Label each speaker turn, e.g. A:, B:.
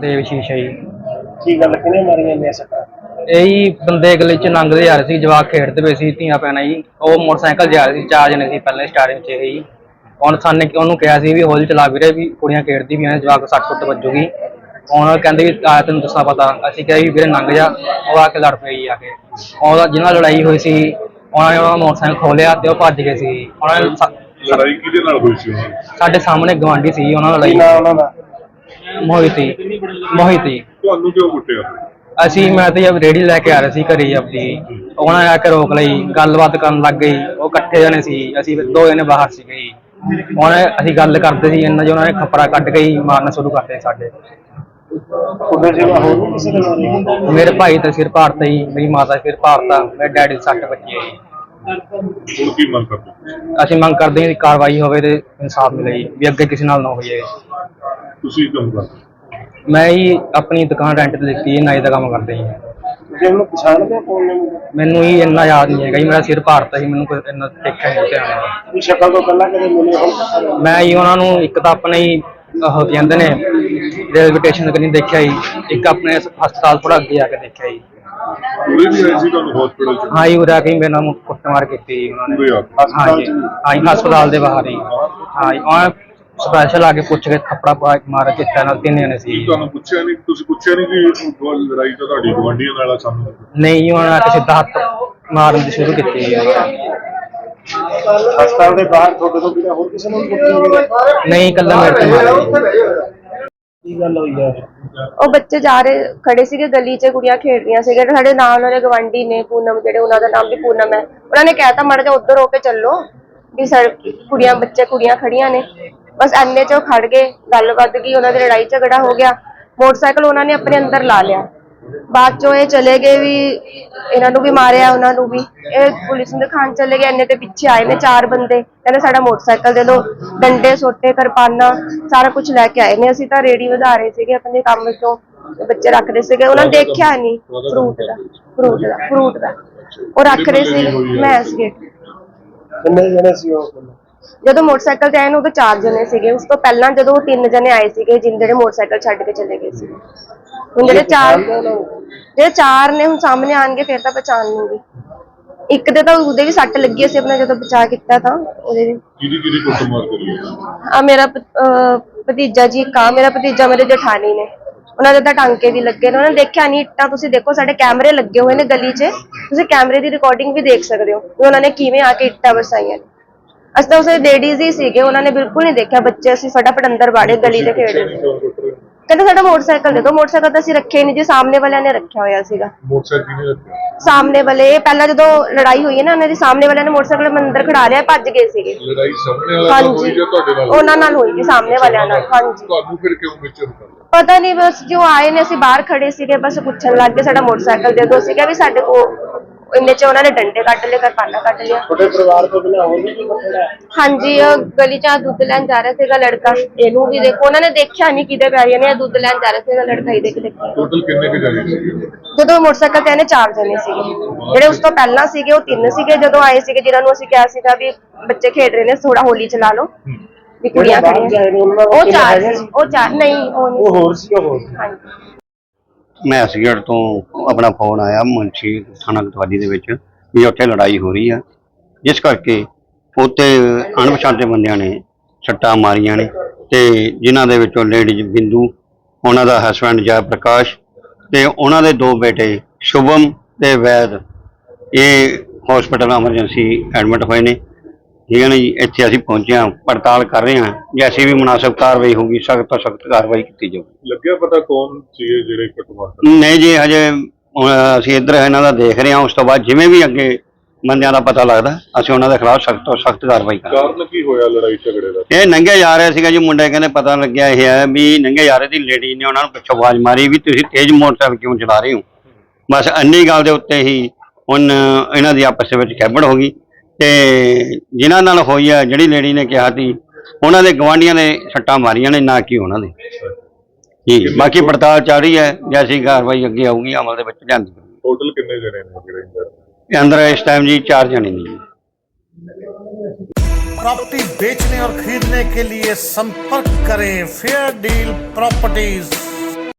A: ਦੇਵ ਸ਼ੀਸ਼ਾ ਜੀ।
B: ਕੀ ਗੱਲ ਕਿਨੇ ਮਾਰੀਆਂ ਨੇ ਸੱਟਾਂ?
A: ਇਹੀ ਬੰਦੇ ਗਲੀ ਚ ਲੰਘਦੇ ਜਾ ਰਹੇ ਸੀ ਜਵਾਕ ਖੇਡਦੇ ਪਏ ਸੀ ਧੀਆਂ ਪੈਣਾ ਜੀ। ਉਹ ਮੋਟਰਸਾਈਕਲ ਜਾ ਰਹੇ ਸੀ ਚਾਰ ਜਣੇ ਸੀ ਪਹਿਲੇ ਸਟਾਰਟਿੰਗ ਚ ਇਹ। ਹੁਣ ਸਾਨੇ ਉਹਨੂੰ ਕਿਹਾ ਸੀ ਵੀ ਹੌਲੀ ਚਲਾ ਵੀਰੇ ਵੀ ਕੁੜੀਆਂ ਖੇਡਦੀ ਵੀ ਨੇ ਜਵਾਕ ਸੱਟ ਸੁੱਟ ਵੱਜੂਗੀ। ਹੁਣ ਕਹਿੰਦੇ ਵੀ ਆ ਤੈਨੂੰ ਦੱਸਣਾ ਪਤਾ ਅਸੀਂ ਕਿਹਾ ਵੀ ਵੀਰੇ ਲੰਘ ਜਾ ਉਹ ਆ ਕੇ ਲੜ ਪਈ ਜੀ ਆ ਕੇ। ਉਹਦਾ ਜਿਹਨਾਂ ਲੜਾਈ ਹੋਈ ਸੀ ਉਹਨਾਂ ਨੇ ਉਹਦਾ ਮੋਟਰਸਾਈਕਲ ਖੋਲਿਆ ਤੇ ਉਹ ਭੱਜ ਗਏ ਸੀ। ਉਹਨਾਂ ਨੇ ਸਾ-
C: ਲੜਾਈ ਕਿਹਦੇ ਨਾਲ ਹੋਈ ਸੀ? ਉਹਨਾਂ ਦੀ?
A: ਸਾਡੇ ਸਾਹਮਣੇ ਗਵਾਂਢੀ ਸੀ ਉਹਨਾਂ ਨਾਲ
B: ਕੀ
A: ਲੜਾਈ
B: ਨਾਂ ਉਹਨਾਂ ਦਾ?
A: ਮੋਹਿਤੀ ਮੋਹਿਤੀ।
C: ਤੁਹਾਨੂੰ ਕਿਉਂ ਕੁੱਟਿਆ?
A: ਅਸੀਂ ਮੈਂ ਤੇ ਜਦ ਰੇੜੀ ਲੈ ਕੇ ਆ ਰਹੇ ਸੀ ਘਰੇ ਆਪਦੀ ਉਹਨਾਂ ਨੇ ਆ ਕੇ ਰੋਕ ਲਈ ਗੱਲਬਾਤ ਕਰਨ ਲੱਗ ਗਈ ਉਹ ਇਕੱਠੇ ਜਣੇ ਸੀ ਅਸੀਂ ਦੋ ਜਣੇ ਬਾਹਰ ਸੀਗੇ ਜੀ। ਉਹਨੇ ਅਸੀਂ ਗੱਲ ਕਰਦੇ ਸੀ ਇੰਨਾ ਜੋ ਉਹਨਾਂ ਨੇ ਖਪਰਾ ਕੱਢ ਕੇ ਹੀ ਮਾਰਨਾ ਸ਼ੁਰੂ ਕਰਤੇ ਸਾਡੇ।
B: ਤੁਹਾਡੇ ਜਿਹਾ ਹੋਰ ਵੀ ਕਿਸੇ ਦੇ ਮਾਰੀ
A: ਮੇਰੇ ਭਾਈ ਤਾਂ ਸਿਰ ਭਾਰਤਾ ਜੀ ਮੇਰੀ ਮਾਤਾ ਸਿਰ ਭਾਰਤਾ ਮੇਰੇ ਡੈਡੀ ਸੱਟ ਵੱਜੀ ਹੈ ਜੀ।
C: ਹੁਣ ਕੀ ਮੰਗ ਕਰਦੇ ਹੋ?
A: ਅਸੀਂ ਮੰਗ ਕਰਦੇ ਹਾਂ ਕਿ ਕਾਰਵਾਈ ਹੋਵੇ ਤੇ ਇਨਸਾਫ ਮਿਲੇ ਜੀ ਵੀ ਅੱਗੇ ਕਿਸੇ ਨਾਲ ਨਾ ਹੋਈਏ।
C: ਤੁਸੀਂ ਕੰਮ ਕਰਦੇ?
A: ਮੈਂ ਹੀ ਆਪਣੀ ਦੁਕਾਨ ਰੈਂਟ ਤੇ ਦਿੱਤੀ ਹੈ ਨਾਈ ਦਾ ਕੰਮ ਕਰਦੇ ਜੀ।
B: ਤੁਸੀਂ ਉਹਨੂੰ ਪਛਾਣਦੇ ਹੋ ਕੌਣ ਨੇ ਮੁੰਡੇ?
A: ਮੈਨੂੰ ਹੀ ਇੰਨਾ ਯਾਦ ਨਹੀਂ ਹੈਗਾ ਜੀ ਮੇਰਾ ਸਿਰ ਭਾਰਤਾ ਸੀ ਮੈਨੂੰ ਕੋਈ ਇੰਨਾ ਦੇਖਿਆ ਨਹੀਂ ਧਿਆਨ ਨਾਲ
B: ਸ਼ਕਲ ਤੋਂ ਪਹਿਲਾਂ ਕਦੇ ਮਿਲੇ ਹੋ?
A: ਮੈਂ ਹੀ ਉਹਨਾਂ ਨੂੰ ਇੱਕ ਤਾਂ ਆਪਣੇ ਹੀ ਉਹ ਕਹਿੰਦੇ ਨੇ ਰੇਲਵੇ ਸਟੇਸ਼ਨ ਤੇ ਨਹੀਂ ਦੇਖਿਆ ਜੀ ਇੱਕ ਆਪਣੇ ਹਸਪਤਾਲ ਥੋੜਾ ਅੱਗੇ ਆ ਕੇ ਦੇਖਿਆ ਜੀ।
C: ਪੂਰੇ ਵੀ ਸੀ ਤੁਹਾਨੂੰ ਹਸਪੀਟਲ ਚ?
A: ਹਾਂ ਜੀ ਉਰੇ ਆ ਕੇ ਹੀ ਮੇਰੇ ਨਾਲ ਕੁੱਟਮਾਰ ਕੀਤੀ ਜੀ ਉਹਨਾਂ
C: ਪੂਰੇ
A: ਨੇ
C: ਆ ਕੇ?
A: ਹਾਂ ਜੀ ਹਾਂ ਜੀ ਹਸਪਤਾਲ ਦੇ ਬਾਹਰ ਹੀ। ਹਾਂ ਜੀ ਉਹਨਾਂ ਸਪੈਸ਼ਲ ਆ ਕੇ ਪੁੱਛ ਕੇ ਥੱਪੜਾ ਪਾ ਮਾਰ ਕੇ ਨਾਲ ਤਿੰਨ ਜਣੇ ਸੀ।
C: ਕੀ ਤੁਹਾਨੂੰ ਪੁੱਛਿਆ ਨਹੀਂ? ਤੁਸੀਂ ਪੁੱਛਿਆ ਨਹੀਂ ਕਿ ਉਹ ਲੜਾਈ ਤਾਂ ਤੁਹਾਡੀ ਗਵਾਂਢੀਆਂ ਨਾਲ ਆ ਸਾਨੂੰ
A: ਨਹੀਂ ਜੀ ਉਹਨਾਂ ਨੇ ਆ ਕੇ ਸਿੱਧਾ ਹੱਥ ਮਾਰਨ ਦੀ ਸ਼ੁਰੂ ਕੀਤੀ ਜੀ। ਉਹਨਾਂ ਨੇ।
B: ਹਸਪਤਾਲ ਦੇ ਬਾਹਰ ਤੁਹਾਡੇ ਤੋਂ ਬਿਨਾਂ ਹੋਰ ਕਿਸੇ ਨੂੰ ਵੀ ਕੁੱਟਿਆ ਗਿਆ
A: ਨਹੀਂ ਇਕੱਲਾ ਮੇਰੇ ਤੇ ਮਾਰਿਆ ਜੀ।
B: ਕੀ ਗੱਲ ਹੋਈ ਹੈ
D: ਉਹ ਬੱਚੇ ਜਾ ਰਹੇ ਖੜੇ ਸੀਗੇ ਗਲੀ 'ਚ ਕੁੜੀਆਂ ਖੇਡ ਰਹੀਆਂ ਸੀਗੇ ਸਾਡੇ ਨਾਲ ਵਾਲੇ ਗਵੰਡੀ ਨੇ ਪੂਨਮ ਜਿਹੜੇ ਉਹਨਾਂ ਦਾ ਨਾਮ ਵੀ ਪੂਨਮ ਹੈ। ਉਹਨਾਂ ਨੇ ਕਹਿਤਾ ਮੜ ਜਾ ਉੱਧਰ ਹੋ ਕੇ ਚੱਲੋ। ਵੀ ਸਰ ਕੁੜੀਆਂ ਬੱਚੇ ਕੁੜੀਆਂ ਖੜੀਆਂ ਨੇ। ਬਸ ਐਨੇ 'ਚ ਖੜ ਗਏ, ਗੱਲ ਵੱਧ ਗਈ, ਉਹਨਾਂ ਦੀ ਲੜਾਈ ਝਗੜਾ ਹੋ ਗਿਆ। ਮੋਟਰਸਾਈਕਲ ਉਹਨਾਂ ਨੇ ਆਪਣੇ ਅੰਦਰ ਲਾ ਲਿਆ। ਬਾਅਦ 'ਚੋਂ ਇਹ ਚਲੇ ਗਏ ਵੀ, ਇਹਨਾਂ ਨੂੰ ਵੀ ਮਾਰਿਆ, ਉਹਨਾਂ ਨੂੰ ਵੀ। ਇਹ ਪੁਲਿਸ ਨੂੰ ਦਿਖਾਣ ਚਲੇ ਗਏ ਇੰਨੇ ਤੇ ਪਿੱਛੇ ਆਏ ਨੇ ਚਾਰ ਬੰਦੇ। ਕਹਿੰਦੇ ਸਾਡਾ ਮੋਟਰਸਾਈਕਲ ਦੇ ਦਿਓ, ਡੰਡੇ, ਸੋਟੇ, ਕਿਰਪਾਨਾਂ, ਸਾਰਾ ਕੁਝ ਲੈ ਕੇ ਆਏ ਨੇ। ਅਸੀਂ ਤਾਂ ਰੇੜੀ ਵਧਾ ਰਹੇ ਸੀਗੇ, ਆਪਣੇ ਕੰਮ ਤੋਂ ਤੇ ਬੱਚੇ ਰੱਖਦੇ ਸੀਗੇ। ਉਹਨਾਂ ਨੇ ਦੇਖਿਆ ਨਹੀਂ ਫਰੂਟ ਦਾ ਫਰੂਟ ਦਾ ਫਰੂਟ ਦਾ। ਉਹ ਰੱਖ ਰਹੇ ਸੀ, ਮੈਂ ਸੀਗੇ
B: ਕਿੰਨੇ ਜਣੇ ਸੀ ਉਹ?
D: ਜਦੋਂ ਮੋਟਰਸਾਈਕਲ ਤੇ ਆਏ ਨੇ ਉਦੋਂ ਚਾਰ ਜਣੇ ਸੀਗੇ। ਉਸ ਤੋਂ ਪਹਿਲਾਂ ਜਦੋਂ ਉਹ ਤਿੰਨ ਜਣੇ ਆਏ ਸੀਗੇ ਜਿਨ ਜਿਹੜੇ ਮੋਟਰਸਾਈਕਲ ਛੱਡ ਕੇ ਚਲੇ ਗਏ ਸੀ। ਹੁਣ ਜਿਹੜੇ ਚਾਰ ਜਿਹੜੇ ਚਾਰ ਨੇ ਹੁਣ ਸਾਹਮਣੇ ਆਣਗੇ ਫਿਰ ਤਾਂ ਪਛਾਣ ਲੂੰਗੀ। ਇੱਕ ਦੇ ਤਾਂ ਉਹਦੇ ਵੀ ਸੱਟ ਲੱਗੀ ਸੀ ਆਪਣਾ ਜਦੋਂ ਬਚਾ ਕੀਤਾ ਤਾਂ ਉਹਦੇ ਵੀ।
C: ਕਿਹਦੀ ਕਿਹਦੀ ਕੁੱਟਮਾਰ ਕਰੀ?
D: ਆ? ਮੇਰਾ ਭ- ਅਹ ਭਤੀਜਾ ਜੀ ਆ ਮੇਰਾ ਭਤੀਜਾ ਮੇਰੇ ਜਠਾਣੀ ਨੇ। ਉਹਨਾਂ ਦੇ ਤਾਂ ਟਾਂਕੇ ਵੀ ਲੱਗੇ ਨੇ। ਉਹਨਾਂ ਨੇ ਦੇਖਿਆ ਨਹੀਂ ਇੱਟਾਂ ਤੁਸੀਂ ਦੇਖੋ ਸਾਡੇ ਕੈਮਰੇ ਲੱਗੇ ਹੋਏ ਨੇ ਗਲੀ 'ਚ। ਤੁਸੀਂ ਕੈਮਰੇ ਦੀ ਰਿਕਾਰਡਿੰਗ ਵੀ ਦੇਖ ਸਕਦੇ ਹੋ ਵੀ ਉਹਨਾਂ ਨੇ ਕਿਵੇਂ ਆ ਕੇ ਇੱਟਾਂ ਵਰਸਾਈਆਂ ਨੇ। ਅਸੀਂ ਤਾਂ ਉਸੇ ਲੇਡੀਜ਼ ਹੀ ਸੀਗੇ ਉਹਨਾਂ ਨੇ ਬਿਲਕੁਲ ਨਹੀਂ ਦੇਖਿਆ। ਬੱਚੇ ਅਸੀਂ ਫਟਾਫਟ ਅੰਦਰ ਵਾੜੇ ਗਲੀ 'ਚ ਖੇਡ ਰਹੇ? ਕਹਿੰਦੇ ਸਾਡਾ ਮੋਟਰਸਾਈਕਲ ਦੇ ਦਿਓ ਮੋਟਰਸਾਈਕਲ ਤਾਂ ਅਸੀਂ ਰੱਖਿਆ ਹੀ ਨਹੀਂ ਜੀ ਸਾਹਮਣੇ ਵਾਲਿਆਂ ਨੇ ਰੱਖਿਆ ਹੋਇਆ ਸੀਗਾ।
C: ਮੋਟਰਸਾਈਕਲ ਕਿਹਨੇ ਰੱਖਿਆ?
D: ਸਾਹਮਣੇ ਵਾਲੇ ਪਹਿਲਾਂ ਜਦੋਂ ਲੜਾਈ ਹੋਈ ਹੈ ਨਾ ਉਹਨਾਂ ਦੇ ਸਾਹਮਣੇ ਵਾਲਿਆਂ ਨੇ ਮੋਟਰਸਾਈਕਲ ਅੰਦਰ ਖੜਾ ਲਿਆ ਭੱਜ ਗਏ ਸੀਗੇ।
C: ਲੜਾਈ ਸਾਹਮਣੇ ਵਾਲਾ ਨਾਲ ਹੋਈ
D: ਹਾਂਜੀ
C: ਜਾਂ ਤੁਹਾਡੇ ਨਾਲ
D: ਉਹਨਾਂ ਨਾਲ ਹੋਈ ਜੀ ਸਾਹਮਣੇ ਵਾਲਿਆਂ ਨਾਲ ਹਾਂਜੀ।
C: ਤੁਹਾਨੂੰ ਫਿਰ ਕਿਉਂ ਵਿੱਚ ਰੁਕਾ
D: ਪਤਾ ਨਹੀਂ ਬਸ ਜੋ ਆਏ ਨੇ ਅਸੀਂ ਬਾਹਰ ਖੜੇ ਸੀਗੇ ਬਸ ਪੁੱਛਣ ਲੱਗ ਗਏ ਸਾਡਾ ਮੋਟਰਸਾਈਕਲ ਦੇ ਦਿਓ। ਸੀਗਾ ਵੀ ਸਾਡੇ ਕੋਲ ਇੰਨੇ ਚ ਉਹਨਾਂ ਨੇ ਡੰਡੇ ਕੱਢ ਲਏ ਕਿਰਪਾਨਾਂ ਕੱਢ ਲਿਆ
B: ਤੁਹਾਡੇ ਪਰਿਵਾਰ ਤੋਂ ਬਿਨਾਂ ਹੋਰ ਵੀ ਕੋਈ ਖੜਾ ਹੈ?
D: ਹਾਂਜੀ ਉਹ ਗਲੀ ਚ ਦੁੱਧ ਲੈਣ ਜਾ ਰਿਹਾ ਸੀਗਾ ਲੜਕਾ। ਇਹਨੂੰ ਵੀ ਦੇਖੋ ਉਹਨਾਂ ਨੇ ਦੇਖਿਆ ਨਹੀਂ ਕਿਤੇ ਪਿਆਰੀਆਂ ਨੇ ਇਹ ਦੁੱਧ ਲੈਣ ਜਾ ਰਿਹਾ ਸੀਗਾ ਲੜਕਾ ਹੀ ਦੇਖ ਦੇਖਿਆ।
C: ਟੋਟਲ ਕਿੰਨੇ ਕੁ ਜਾਣੇ ਸੀ
D: ਜਦੋਂ ਮੋਟਰਸਾਈਕਲ ਤੇ ਇਹਨੇ ਚਾਰ ਜਣੇ ਸੀਗੇ। ਜਿਹੜੇ ਉਸ ਤੋਂ ਪਹਿਲਾਂ ਸੀਗੇ ਉਹ ਤਿੰਨ ਸੀਗੇ ਜਦੋਂ ਆਏ ਸੀਗੇ ਜਿਨ੍ਹਾਂ ਨੂੰ ਅਸੀਂ ਕਿਹਾ ਸੀਗਾ ਵੀ ਬੱਚੇ ਖੇਡ ਰਹੇ ਨੇ ਥੋੜਾ ਹੋਲੀ ਚਲਾ ਲਓ। ਵੀ ਕੁੜੀਆਂ ਖੜੀਆਂ
B: ਨੇ
D: ਉਹ ਚਾਰ ਸੀ? ਉਹ ਚਾਰ ਨਹੀਂ ਉਹ ਨਹੀਂ।
B: ਉਹ ਹੋਰ ਸੀ ਉਹ ਹੋਰ ਸੀ।
D: ਹਾਂਜੀ।
E: ਮੈਂ ਹਸਗੜ ਤੋਂ ਆਪਣਾ ਫੋਨ ਆਇਆ ਮੁਨਸ਼ੀ ਥਾਣਾ ਕਤਵਾਲੀ ਦੇ ਵਿੱਚ ਵੀ ਉੱਥੇ ਲੜਾਈ ਹੋ ਰਹੀ ਆ। ਜਿਸ ਕਰਕੇ ਉੱਥੇ ਅਣਪਛਾਤੇ ਬੰਦਿਆਂ ਨੇ ਛੱਟਾਂ ਮਾਰੀਆਂ ਨੇ ਤੇ ਜਿਨ੍ਹਾਂ ਦੇ ਵਿੱਚੋਂ ਲੇਡੀਜ਼ ਬਿੰਦੂ, ਉਹਨਾਂ ਦਾ ਹਸਬੰਡ ਜੈ ਪ੍ਰਕਾਸ਼ ਤੇ ਉਹਨਾਂ ਦੇ ਦੋ ਬੇਟੇ ਸ਼ੁਭਮ ਤੇ ਵੈਦ। ਇਹ ਹਸਪੀਟਲ ਐਮਰਜੈਂਸੀ ਐਡਮਿਟ ਹੋਏ ਨੇ। ਠੀਕ ਹੈ ਨਾ ਜੀ? ਇੱਥੇ ਅਸੀਂ ਪਹੁੰਚੇ ਹਾਂ ਪੜਤਾਲ ਕਰ ਰਹੇ ਹਾਂ ਜੈਸੀ ਵੀ ਮੁਨਾਸਬ ਕਾਰਵਾਈ ਹੋਊਗੀ ਸਖਤ ਤੋਂ ਸਖਤ ਕਾਰਵਾਈ ਕੀਤੀ ਜਾਊਗੀ
C: ਲੱਗਿਆ ਪਤਾ ਕੌਣ ਸੀ ਇਹ ਜਿਹੜੇ ਕਰ
E: ਨਹੀਂ ਜੀ ਹਜੇ ਹੁਣ ਅਸੀਂ ਇੱਧਰ ਇਹਨਾਂ ਦਾ ਦੇਖ ਰਹੇ ਹਾਂ ਉਸ ਤੋਂ ਬਾਅਦ ਜਿਵੇਂ ਵੀ ਅੱਗੇ ਬੰਦਿਆਂ ਦਾ ਪਤਾ ਲੱਗਦਾ ਅਸੀਂ ਉਹਨਾਂ ਦੇ ਖਿਲਾਫ ਸਖਤ ਤੋਂ ਸਖਤ ਕਾਰਵਾਈ ਕਰਾਂਗੇ।
C: ਕਾਰਨ ਕੀ ਹੋਇਆ ਲੜਾਈ ਝਗੜੇ ਦਾ?
E: ਇਹ ਨੰਗੇ ਜਾ ਰਿਹਾ ਸੀਗਾ ਜੀ ਮੁੰਡੇ ਕਹਿੰਦੇ ਪਤਾ ਲੱਗਿਆ ਇਹ ਹੈ ਵੀ ਨੰਗੇ ਜਾ ਰਹੇ ਦੀ ਲੇਡੀ ਨੇ ਉਹਨਾਂ ਨੂੰ ਪਿੱਛੋਂ ਆਵਾਜ਼ ਮਾਰੀ ਵੀ ਤੁਸੀਂ ਤੇਜ਼ ਮੋਟਰਸਾਈਕਲ ਕਿਉਂ ਚਲਾ ਰਹੇ ਹੋ? ਬਸ ਅੰਨੀ ਗੱਲ ਦੇ ਉੱਤੇ ਹੀ ਹੁਣ ਇਹਨਾਂ ਦੀ ਆਪਸ ਵਿੱਚ ਖੈਬੜ ਹੋ ਗਈ। ਤੇ ਜਿਨ੍ਹਾਂ ਨਾਲ ਹੋਈ ਹੈ ਜਿਹੜੀ ਲੇਡੀ ਨੇ ਕਿਹਾ ਸੀ ਉਹਨਾਂ ਦੇ ਗਵਾਂਢੀਆਂ ਨੇ ਸੱਟਾਂ ਮਾਰੀਆਂ ਨੇ ਨਾ ਕਿ ਉਹਨਾਂ ਦੇ ਜੀ ਬਾਕੀ ਪੜਤਾਲ ਚੱਲ ਰਹੀ ਹੈ ਜੈਸੀ ਕਾਰਵਾਈ ਅੱਗੇ ਆਊਗੀ ਅਮਲ ਦੇ ਵਿੱਚ ਲਿਆਂਦੀ ਜਾਊਗੀ।
C: ਟੋਟਲ ਕਿੰਨੇ ਜਣੇ ਨੇ ਜਿਹੜੇ ਇੰਦਰ
E: ਇਹ ਅੰਦਰ ਇਸ ਟਾਈਮ ਜੀ ਚਾਰ ਜਣੇ ਨੇ ਜੀ
F: प्रॉपर्टी बेचने और खरीदने के लिए संपर्क करें फेयर डील प्रॉपर्टीज